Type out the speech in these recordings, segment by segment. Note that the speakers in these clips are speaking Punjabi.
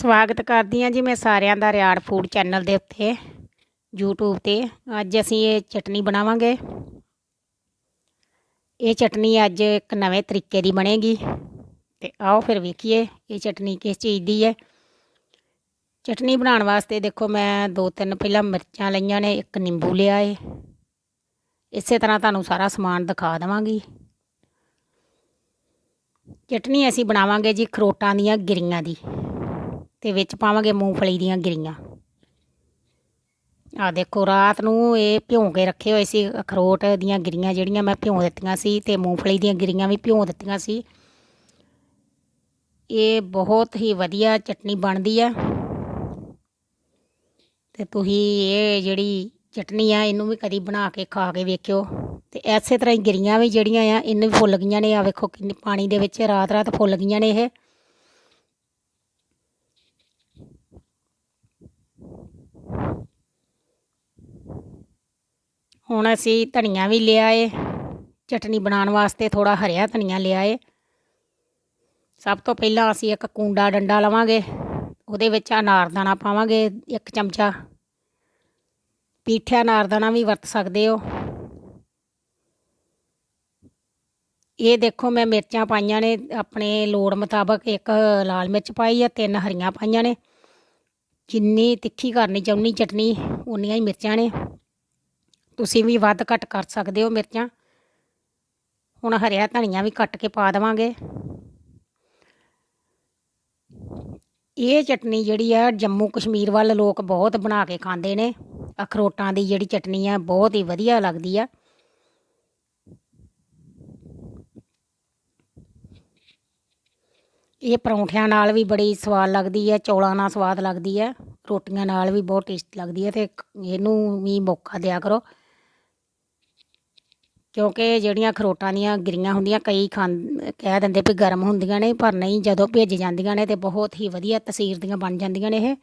ਸਵਾਗਤ ਕਰਦੀ ਹਾਂ ਜੀ ਮੈਂ ਸਾਰਿਆਂ ਦਾ ਰਿਆੜ ਫੂਡ ਚੈਨਲ ਦੇ ਉੱਤੇ, YouTube ਤੇ। ਅੱਜ ਅਸੀਂ ਇਹ ਚਟਨੀ ਬਣਾਵਾਂਗੇ। ਇਹ ਚਟਨੀ ਅੱਜ ਇੱਕ ਨਵੇਂ ਤਰੀਕੇ ਦੀ ਬਣੇਗੀ। ਤੇ ਆਓ ਫਿਰ ਵੇਖੀਏ ਇਹ ਚਟਨੀ ਕਿਸ ਚੀਜ਼ ਦੀ ਹੈ। ਚਟਨੀ ਬਣਾਉਣ ਵਾਸਤੇ ਦੇਖੋ ਮੈਂ ਦੋ ਤਿੰਨ ਪਹਿਲਾਂ ਮਿਰਚਾਂ ਲਈਆਂ ਨੇ, ਇੱਕ ਨਿੰਬੂ ਲਿਆ ਏ। ਇਸੇ ਤਰ੍ਹਾਂ ਤੁਹਾਨੂੰ ਸਾਰਾ ਸਮਾਨ ਦਿਖਾ ਦਵਾਂਗੀ। ਚਟਨੀ ਅਸੀਂ ਬਣਾਵਾਂਗੇ ਜੀ ਖਰੋਟਾਂ ਦੀਆਂ ਗਿਰੀਆਂ ਦੀ। ਤੇ ਵਿੱਚ ਪਾਵਾਂਗੇ ਮੂੰਗਫਲੀ ਦੀਆਂ ਗਿਰੀਆਂ। ਆ ਦੇਖੋ, ਰਾਤ ਨੂੰ ਇਹ ਭਿਉਂ ਕੇ ਰੱਖੇ ਹੋਏ ਸੀ, ਅਖਰੋਟ ਦੀਆਂ ਗਿਰੀਆਂ ਜਿਹੜੀਆਂ ਮੈਂ ਭਿਉਂ ਦਿੱਤੀਆਂ ਸੀ ਤੇ ਮੂੰਗਫਲੀ ਦੀਆਂ ਗਿਰੀਆਂ ਵੀ ਭਿਉਂ ਦਿੱਤੀਆਂ ਸੀ। ਇਹ ਬਹੁਤ ਹੀ ਵਧੀਆ ਚਟਨੀ ਬਣਦੀ ਆ। ਤੇ ਤੁਸੀਂ ਇਹ ਜਿਹੜੀ ਚਟਨੀ ਆ, ਇਹਨੂੰ ਵੀ ਕਦੀ ਬਣਾ ਕੇ ਖਾ ਕੇ ਵੇਖਿਓ। ਤੇ ਐਸੇ ਤਰ੍ਹਾਂ ਹੀ ਗਿਰੀਆਂ ਵੀ ਜਿਹੜੀਆਂ ਆ, ਇਹਨੂੰ ਵੀ ਫੁੱਲ ਗਈਆਂ ਨੇ। ਆ ਵੇਖੋ ਕਿੰਨੀ ਪਾਣੀ ਦੇ ਵਿੱਚ ਰਾਤ ਰਾਤ ਫੁੱਲ ਗਈਆਂ ਨੇ ਇਹ। ਹੁਣ ਅਸੀਂ ਧਨੀਆ ਵੀ ਲਿਆ ਏ। ਚਟਨੀ ਬਣਾਉਣ ਵਾਸਤੇ ਥੋੜਾ ਹਰਿਆ ਧਨੀਆ ਲਿਆ ਏ। ਸਭ ਤੋਂ ਪਹਿਲਾਂ ਅਸੀਂ ਇੱਕ ਕੁੰਡਾ ਡੰਡਾ ਲਵਾਂਗੇ। ਉਹਦੇ ਵਿੱਚ ਅਨਾਰਦਾਨਾ ਪਾਵਾਂਗੇ ਇੱਕ ਚਮਚਾ। ਪੀਠਿਆ ਅਨਾਰਦਾਨਾ ਵੀ ਵਰਤ ਸਕਦੇ ਹੋ। ਇਹ ਦੇਖੋ ਮੈਂ ਮਿਰਚਾਂ ਪਾਈਆਂ ਨੇ। ਆਪਣੇ ਲੋੜ ਮੁਤਾਬਕ ਇੱਕ ਲਾਲ ਮਿਰਚ ਪਾਈ ਆ, ਤਿੰਨ ਹਰੀਆਂ ਪਾਈਆਂ ਨੇ। ਜਿੰਨੀ ਤਿੱਖੀ ਕਰਨੀ ਚਾਹੁੰਨੀ ਚਟਨੀ, ਉਨੀਆਂ ਹੀ ਮਿਰਚਾਂ ਨੇ। ਤੁਸੀਂ ਵੀ ਵੱਧ ਘੱਟ ਕਰ ਸਕਦੇ ਹੋ ਮਿਰਚਾਂ। ਹੁਣ ਹਰਿਆ ਧਨੀਆ ਵੀ ਕੱਟ ਕੇ ਪਾ ਦੇਵਾਂਗੇ। ਇਹ ਚਟਨੀ ਜਿਹੜੀ ਆ, ਜੰਮੂ ਕਸ਼ਮੀਰ ਵੱਲ ਲੋਕ ਬਹੁਤ ਬਣਾ ਕੇ ਖਾਂਦੇ ਨੇ। ਅਖਰੋਟਾਂ ਦੀ ਜਿਹੜੀ ਚਟਨੀ ਆ, ਬਹੁਤ ਹੀ ਵਧੀਆ ਲੱਗਦੀ ਆ। ਇਹ ਪਰੌਂਠਿਆਂ ਨਾਲ ਵੀ ਬੜੀ ਸਵਾਦ ਲੱਗਦੀ ਹੈ, ਚੌਲਾਂ ਨਾਲ ਸਵਾਦ ਲੱਗਦੀ ਹੈ, ਰੋਟੀਆਂ ਨਾਲ ਵੀ ਬਹੁਤ ਟੇਸਟ ਲੱਗਦੀ ਹੈ ਤੇ ਇਹਨੂੰ ਵੀ ਮੌਕਾ ਦਿਆ ਕਰੋ। ਕਿਉਂਕਿ ਜਿਹੜੀਆਂ ਖਰੋਟਾਂ ਦੀਆਂ ਗਿਰੀਆਂ ਹੁੰਦੀਆਂ, ਕਈ ਖਾਂ, ਕਹਿ ਦਿੰਦੇ ਵੀ ਗਰਮ ਹੁੰਦੀਆਂ ਨੇ, ਪਰ ਨਹੀਂ, ਜਦੋਂ ਭਿੱਜ ਜਾਂਦੀਆਂ ਨੇ ਤੇ ਬਹੁਤ ਹੀ ਵਧੀਆ ਤਸੀਰ ਦੀਆਂ ਬਣ ਜਾਂਦੀਆਂ ਨੇ ਇਹ।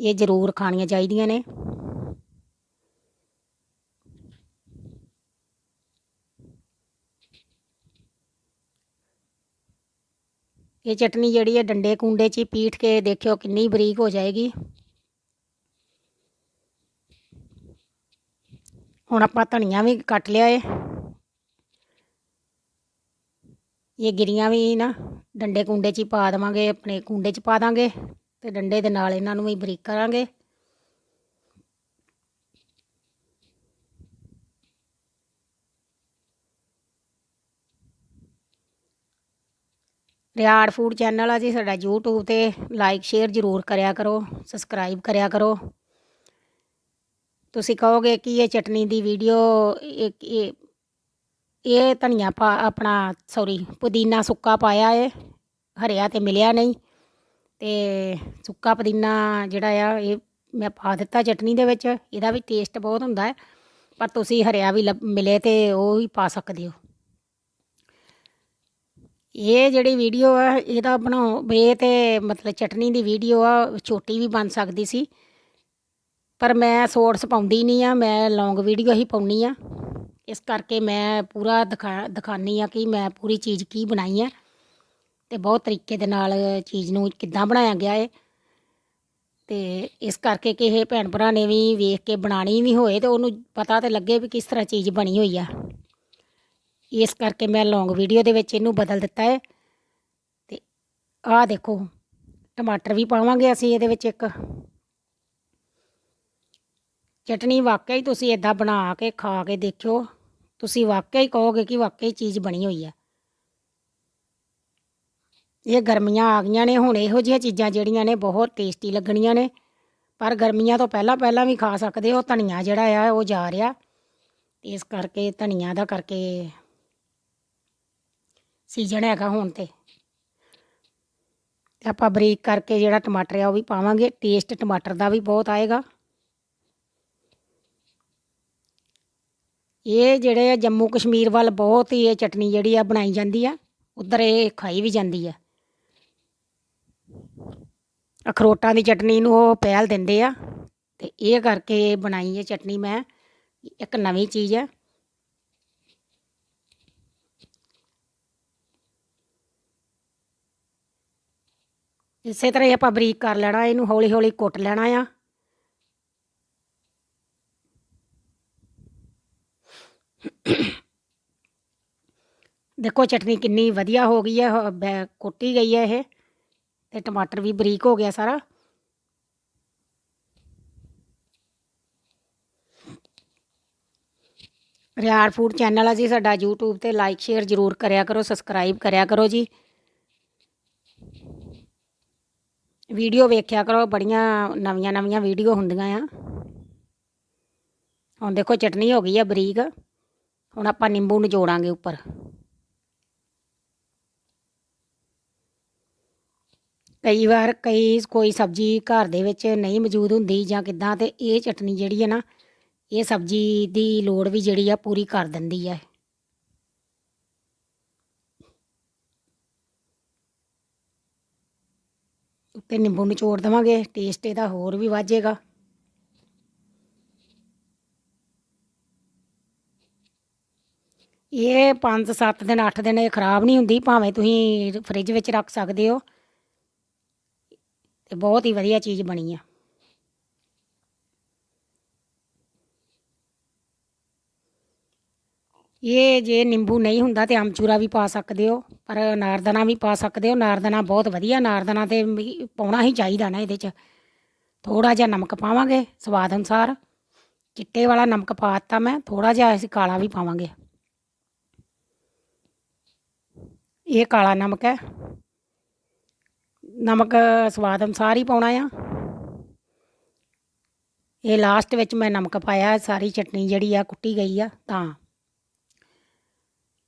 ਇਹ ਜ਼ਰੂਰ ਖਾਣੀਆਂ ਚਾਹੀਦੀਆਂ ਨੇ। ਇਹ ਚਟਨੀ ਜਿਹੜੀ ਹੈ ਡੰਡੇ ਕੁੰਡੇ 'ਚ ਹੀ ਪੀਟ ਕੇ ਦੇਖਿਓ ਕਿੰਨੀ ਬਰੀਕ ਹੋ ਜਾਏਗੀ। ਹੁਣ ਆਪਾਂ ਧਨੀਆ ਵੀ ਕੱਟ ਲਿਆ ਏ। ਇਹ ਗਿਰੀਆਂ ਵੀ ਨਾ ਡੰਡੇ ਕੁੰਡੇ 'ਚ ਹੀ ਪਾ ਦੇਵਾਂਗੇ, ਆਪਣੇ ਕੁੰਡੇ 'ਚ ਪਾ ਦਾਂਗੇ ਤੇ ਡੰਡੇ ਦੇ ਨਾਲ ਇਹਨਾਂ ਨੂੰ ਵੀ ਬਰੀਕ ਕਰਾਂਗੇ। ਰਿਆੜ ਫੂਡ ਚੈਨਲ ਆ ਜੀ, ਸਾਡਾ YouTube ਤੇ ਲਾਈਕ ਸ਼ੇਅਰ ਜ਼ਰੂਰ ਕਰਿਆ ਕਰੋ ਸਬਸਕ੍ਰਾਈਬ ਕਰਿਆ ਕਰੋ। ਤੁਸੀਂ ਕਹੋਗੇ ਕਿ ਇਹ ਚਟਨੀ ਦੀ ਵੀਡੀਓ ਇਹ ਇਹ ਧਨੀਆ ਪਾ, ਆਪਣਾ ਸੌਰੀ ਪੁਦੀਨਾ ਸੁੱਕਾ ਪਾਇਆ ਏ, ਹਰਿਆ ਤੇ ਮਿਲਿਆ ਨਹੀਂ। ਤੇ ਸੁੱਕਾ ਪੁਦੀਨਾ ਜਿਹੜਾ ਆ, ਇਹ ਮੈਂ ਪਾ ਦਿੱਤਾ ਚਟਨੀ ਦੇ ਵਿੱਚ, ਇਹਦਾ ਵੀ ਟੇਸਟ ਬਹੁਤ ਹੁੰਦਾ ਹੈ ਪਰ ਤੁਸੀਂ ਹਰਿਆ ਵੀ ਮਿਲੇ ਤੇ ਉਹ ਵੀ ਪਾ ਸਕਦੇ ਹੋ। ਇਹ ਜਿਹੜੀ ਵੀਡੀਓ ਆ, ਇਹਦਾ ਬਣਾਉ ਇਹ ਤੇ ਮਤਲਬ ਚਟਨੀ ਦੀ ਵੀਡੀਓ ਆ, ਛੋਟੀ ਵੀ ਬਣ ਸਕਦੀ ਸੀ। ਪਰ ਮੈਂ ਸ਼ੋਰਟਸ ਪਾਉਂਦੀ ਨਹੀਂ ਆ, ਮੈਂ ਲੌਂਗ ਵੀਡੀਓ ਹੀ ਪਾਉਣੀ ਆ। ਇਸ ਕਰਕੇ ਮੈਂ ਪੂਰਾ ਦਿਖਾ, ਦਿਖਾਨੀ ਆ ਕਿ ਮੈਂ ਪੂਰੀ ਚੀਜ਼ ਕੀ ਬਣਾਈ ਆ। ਤੇ ਬਹੁਤ ਤਰੀਕੇ ਦੇ ਨਾਲ ਚੀਜ਼ ਨੂੰ ਕਿੱਦਾਂ ਬਣਾਇਆ ਗਿਆ ਏ। ਤੇ ਇਸ ਕਰਕੇ ਕਿ ਇਹ ਭੈਣ ਭਰਾ ਨੇ ਵੀ ਵੇਖ ਕੇ ਬਣਾਣੀ ਵੀ ਹੋਏ ਤੇ ਉਹਨੂੰ ਪਤਾ ਤੇ ਲੱਗੇ ਵੀ ਕਿਸ ਤਰ੍ਹਾਂ ਚੀਜ਼ ਬਣੀ ਹੋਈ ਆ। ਇਸ ਕਰਕੇ ਮੈਂ ਲੌਂਗ ਵੀਡੀਓ ਦੇ ਵਿੱਚ ਇਹਨੂੰ ਬਦਲ ਦਿੱਤਾ ਹੈ। ਤੇ ਆਹ ਦੇਖੋ, ਟਮਾਟਰ ਵੀ ਪਾਵਾਂਗੇ ਅਸੀਂ ਇਹਦੇ ਵਿੱਚ ਇੱਕ। ਚਟਨੀ ਹੀ ਤੁਸੀਂ ਇਦਾਂ ਬਣਾ ਕੇ, ਖਾ ਕੇ ਦੇਖਿਓ। ਤੁਸੀਂ ਵਾਕਿਆ ਹੀ ਕਹੋਗੇ ਕਿ ਵਾਕਿਆ ਹੀ ਚੀਜ਼ ਬਣੀ ਹੋਈ ਹੈ। ਇਹ ਗਰਮੀਆਂ ਆ ਗਈਆਂ ਨੇ, ਹੁਣ ਇਹੋ ਜਿਹੀਆਂ ਚੀਜ਼ਾਂ ਜਿਹੜੀਆਂ ਨੇ ਬਹੁਤ ਟੇਸਟੀ ਲੱਗਣੀਆਂ ਨੇ। ਪਰ ਗਰਮੀਆਂ ਤੋਂ ਪਹਿਲਾਂ ਪਹਿਲਾਂ ਵੀ ਖਾ ਸਕਦੇ ਹੋ, ਧਨੀਆ ਜਿਹੜਾ ਆ ਉਹ ਜਾ ਰਿਹਾ। ਇਸ ਕਰਕੇ ਧਨੀਆ ਦਾ ਕਰਕੇ ਸੀਜ਼ਨ ਹੈਗਾ ਹੁਣ ਤੇ। ਆਪਾਂ ਬਰੀਕ ਕਰਕੇ ਜਿਹੜਾ ਟਮਾਟਰ ਆ ਉਹ ਵੀ ਪਾਵਾਂਗੇ। ਟੇਸਟ ਟਮਾਟਰ ਦਾ ਵੀ ਬਹੁਤ ਆਏਗਾ। ਇਹ ਜਿਹੜੇ ਆ ਜੰਮੂ ਕਸ਼ਮੀਰ ਵੱਲ ਬਹੁਤ ਹੀ ਇਹ ਚਟਨੀ ਜਿਹੜੀ ਆ ਬਣਾਈ ਜਾਂਦੀ ਆ, ਉਧਰ ਇਹ ਖਾਈ ਵੀ ਜਾਂਦੀ ਆ। ਅਖਰੋਟਾਂ ਦੀ ਚਟਨੀ ਨੂੰ ਉਹ ਪਹਿਲ ਦਿੰਦੇ ਆ। ਤੇ ਇਹ ਕਰਕੇ ਬਣਾਈ ਹੈ ਚਟਨੀ ਮੈਂ। ਇੱਕ ਨਵੀਂ ਚੀਜ਼ ਆ। ਇਸੇ ਤਰ੍ਹਾਂ ਹੀ ਆਪਾਂ ਬਰੀਕ ਕਰ ਲੈਣਾ, ਇਹਨੂੰ ਹੌਲੀ ਹੌਲੀ ਕੁੱਟ ਲੈਣਾ ਆ। ਦੇਖੋ, ਚਟਨੀ ਕਿੰਨੀ ਵਧੀਆ ਹੋ ਗਈ ਹੈ ਕੁੱਟੀ ਗਈ ਹੈ ਇਹ, ਤੇ ਟਮਾਟਰ ਵੀ ਬਰੀਕ ਹੋ ਗਿਆ ਸਾਰਾ। ਰਿਆੜ ਫੂਡ ਚੈਨਲ ਆ ਜੀ, ਸਾਡਾ YouTube ਤੇ ਲਾਈਕ, ਸ਼ੇਅਰ ਜ਼ਰੂਰ ਕਰਿਆ ਕਰੋ, ਸਬਸਕ੍ਰਾਈਬ ਕਰਿਆ ਕਰੋ ਜੀ। ਵੀਡੀਓ ਵੇਖਿਆ ਕਰੋ, ਬੜੀਆਂ ਨਵੀਆਂ ਨਵੀਆਂ ਵੀਡੀਓ ਹੁੰਦੀਆਂ ਆ। ਹੁਣ ਦੇਖੋ, ਚਟਨੀ ਹੋ ਗਈ ਆ ਬਰੀਕ। ਹੁਣ ਆਪਾਂ ਨਿੰਬੂ ਨਿਚੋੜਾਂਗੇ ਉੱਪਰ। ਕਈ ਵਾਰ ਕਈ ਕੋਈ ਸਬਜ਼ੀ ਘਰ ਦੇ ਵਿੱਚ ਨਹੀਂ ਮੌਜੂਦ ਹੁੰਦੀ ਜਾਂ ਕਿੱਦਾਂ, ਤੇ ਇਹ ਚਟਨੀ ਜਿਹੜੀ ਹੈ ਨਾ, ਇਹ ਸਬਜ਼ੀ ਦੀ ਲੋੜ ਵੀ ਜਿਹੜੀ ਆ ਪੂਰੀ ਕਰ ਦਿੰਦੀ ਹੈ ਉੱਤੇ ਨਿੰਬੂ ਨਿਚੋੜ ਦੇਵਾਂਗੇ ਟੇਸਟ ਇਹਦਾ ਹੋਰ ਵੀ ਵਾਜੇਗਾ ਇਹ 5-7 ਦਿਨ 8 ਦਿਨ ਇਹ ਖਰਾਬ ਨਹੀਂ ਹੁੰਦੀ, ਭਾਵੇਂ ਤੁਸੀਂ ਫ੍ਰਿਜ ਵਿੱਚ ਰੱਖ ਸਕਦੇ ਹੋ। ਤੇ ਬਹੁਤ ਹੀ ਵਧੀਆ ਚੀਜ਼ ਬਣੀ ਆ। ਇਹ ਜੇ ਨਿੰਬੂ ਨਹੀਂ ਹੁੰਦਾ ਤੇ ਅਮਚੂਰਾ ਵੀ ਪਾ ਸਕਦੇ ਹੋ, ਪਰ ਨਾਰਦਾਨਾ ਵੀ ਪਾ ਸਕਦੇ ਹੋ। ਨਾਰਦਾਨਾ ਬਹੁਤ ਵਧੀਆ, ਨਾਰਦਾਨਾ ਤੇ ਵੀ ਪਾਉਣਾ ਹੀ ਚਾਹੀਦਾ ਨਾ ਇਹਦੇ 'ਚ। ਥੋੜਾ ਜਿਹਾ ਨਮਕ ਪਾਵਾਂਗੇ ਸਵਾਦ ਅਨੁਸਾਰ। ਚਿੱਟੇ ਵਾਲਾ ਨਮਕ ਪਾ ਦਿੱਤਾ ਮੈਂ ਥੋੜਾ ਜਿਹਾ ਅਸੀਂ ਕਾਲਾ ਵੀ ਪਾਵਾਂਗੇ। ਇਹ ਕਾਲਾ ਨਮਕ ਹੈ। ਨਮਕ ਸਵਾਦ ਅਨੁਸਾਰ ਹੀ ਪਾਉਣਾ ਆ। ਇਹ ਲਾਸਟ ਵਿੱਚ ਮੈਂ ਨਮਕ ਪਾਇਆ, ਸਾਰੀ ਚਟਨੀ ਜਿਹੜੀ ਆ ਕੁੱਟੀ ਗਈ ਆ ਤਾਂ।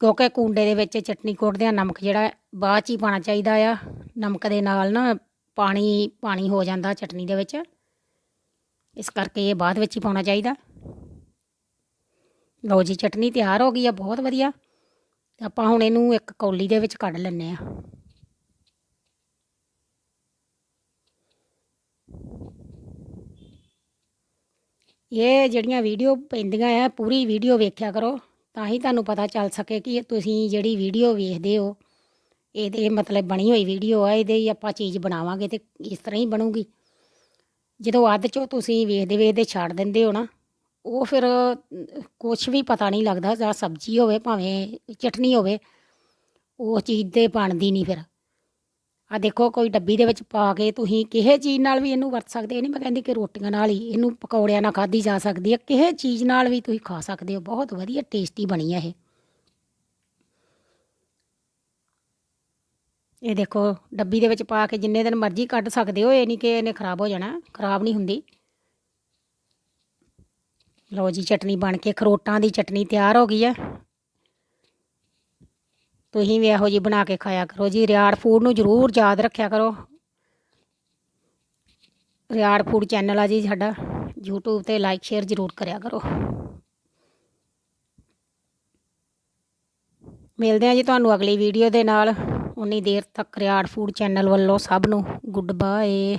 ਕਿਉਂਕਿ ਕੁੰਡੇ ਦੇ ਵਿੱਚ ਚਟਨੀ ਕੁੱਟਦੇ ਆ, ਨਮਕ ਜਿਹੜਾ ਬਾਅਦ ਚ ਹੀ ਪਾਣਾ ਚਾਹੀਦਾ ਆ। ਨਮਕ ਦੇ ਨਾਲ ਨਾ ਪਾਣੀ ਪਾਣੀ ਹੋ ਜਾਂਦਾ ਚਟਨੀ ਦੇ ਵਿੱਚ। ਇਸ ਕਰਕੇ ਇਹ ਬਾਅਦ ਵਿੱਚ ਹੀ ਪਾਉਣਾ ਚਾਹੀਦਾ। ਲਓ ਜੀ, ਚਟਨੀ ਤਿਆਰ ਹੋ ਗਈ ਆ, ਬਹੁਤ ਵਧੀਆ। ਆਪਾਂ ਹੁਣ ਇਹਨੂੰ ਇੱਕ ਕੌਲੀ ਦੇ ਵਿੱਚ ਕੱਢ ਲੈਂਦੇ ਆ। ਇਹ ਜਿਹੜੀਆਂ ਵੀਡੀਓ ਪੈਂਦੀਆਂ ਆ, ਪੂਰੀ ਵੀਡੀਓ ਵੇਖਿਆ ਕਰੋ। ਤਾਂ ਹੀ ਤੁਹਾਨੂੰ ਪਤਾ ਚੱਲ ਸਕੇ ਕਿ ਤੁਸੀਂ ਜਿਹੜੀ ਵੀਡੀਓ ਵੇਖਦੇ ਹੋ, ਇਹਦੇ ਮਤਲਬ ਬਣੀ ਹੋਈ ਵੀਡੀਓ ਆ, ਇਹਦੇ ਹੀ ਆਪਾਂ ਚੀਜ਼ ਬਣਾਵਾਂਗੇ ਤੇ ਇਸ ਤਰ੍ਹਾਂ ਹੀ ਬਣੂਗੀ। ਜਦੋਂ ਅੱਧ ਚੋਂ ਤੁਸੀਂ ਵੇਖਦੇ ਵੇਖਦੇ ਛੱਡ ਦਿੰਦੇ ਹੋ ਨਾ, ਉਹ ਫਿਰ ਕੁਝ ਵੀ ਪਤਾ ਨਹੀਂ ਲੱਗਦਾ, ਜਾਂ ਸਬਜ਼ੀ ਹੋਵੇ ਭਾਵੇਂ ਚਟਨੀ ਹੋਵੇ, ਉਹ ਚੀਜ਼ 'ਤੇ ਬਣਦੀ ਨਹੀਂ ਫਿਰ। ਆ ਦੇਖੋ, ਕੋਈ ਡੱਬੀ ਦੇ ਵਿੱਚ ਪਾ ਕੇ ਤੁਸੀਂ ਕਿਸੇ ਚੀਜ਼ ਨਾਲ ਵੀ ਇਹਨੂੰ ਵਰਤ ਸਕਦੇ ਇਹ ਨਹੀਂ ਮੈਂ ਕਹਿੰਦੀ ਕਿ ਰੋਟੀਆਂ ਨਾਲ ਹੀ ਇਹਨੂੰ ਪਕੌੜਿਆਂ ਨਾਲ ਖਾਧੀ ਜਾ ਸਕਦੀ ਹੈ। ਕਿਸੇ ਚੀਜ਼ ਨਾਲ ਵੀ ਤੁਸੀਂ ਖਾ ਸਕਦੇ ਹੋ। ਬਹੁਤ ਵਧੀਆ ਟੇਸਟੀ ਬਣੀ ਹੈ ਇਹ। ਇਹ ਦੇਖੋ, ਡੱਬੀ ਦੇ ਵਿੱਚ ਪਾ ਕੇ ਜਿੰਨੇ ਦਿਨ ਮਰਜ਼ੀ ਕੱਢ ਸਕਦੇ ਹੋ। ਇਹ ਨਹੀਂ ਕਿ ਇਹਨੇ ਖਰਾਬ ਹੋ ਜਾਣਾ, ਖਰਾਬ ਨਹੀਂ ਹੁੰਦੀ। ਲਓ ਜੀ, ਚਟਨੀ ਬਣ ਕੇ, ਖਰੋਟਾਂ ਦੀ ਚਟਨੀ ਤਿਆਰ ਹੋ ਗਈ ਹੈ। ਤੁਸੀਂ ਵੀ ਇਹੋ ਜੀ ਬਣਾ ਕੇ ਖਾਇਆ ਕਰੋ ਜੀ, ਰਿਆੜ ਫੂਡ ਨੂੰ ਜ਼ਰੂਰ ਯਾਦ ਰੱਖਿਆ ਕਰੋ। ਰਿਆੜ ਫੂਡ ਚੈਨਲ ਆ ਜੀ ਸਾਡਾ, YouTube ਤੇ ਲਾਈਕ ਸ਼ੇਅਰ ਜ਼ਰੂਰ ਕਰਿਆ ਕਰੋ। ਮਿਲਦੇ ਆ ਜੀ ਤੁਹਾਨੂੰ ਅਗਲੀ ਵੀਡੀਓ ਦੇ ਨਾਲ। ਉਨੀ ਦੇਰ ਤੱਕ ਰਿਆੜ ਫੂਡ ਚੈਨਲ ਵੱਲੋਂ ਸਭ ਨੂੰ ਗੁੱਡ ਬਾਏ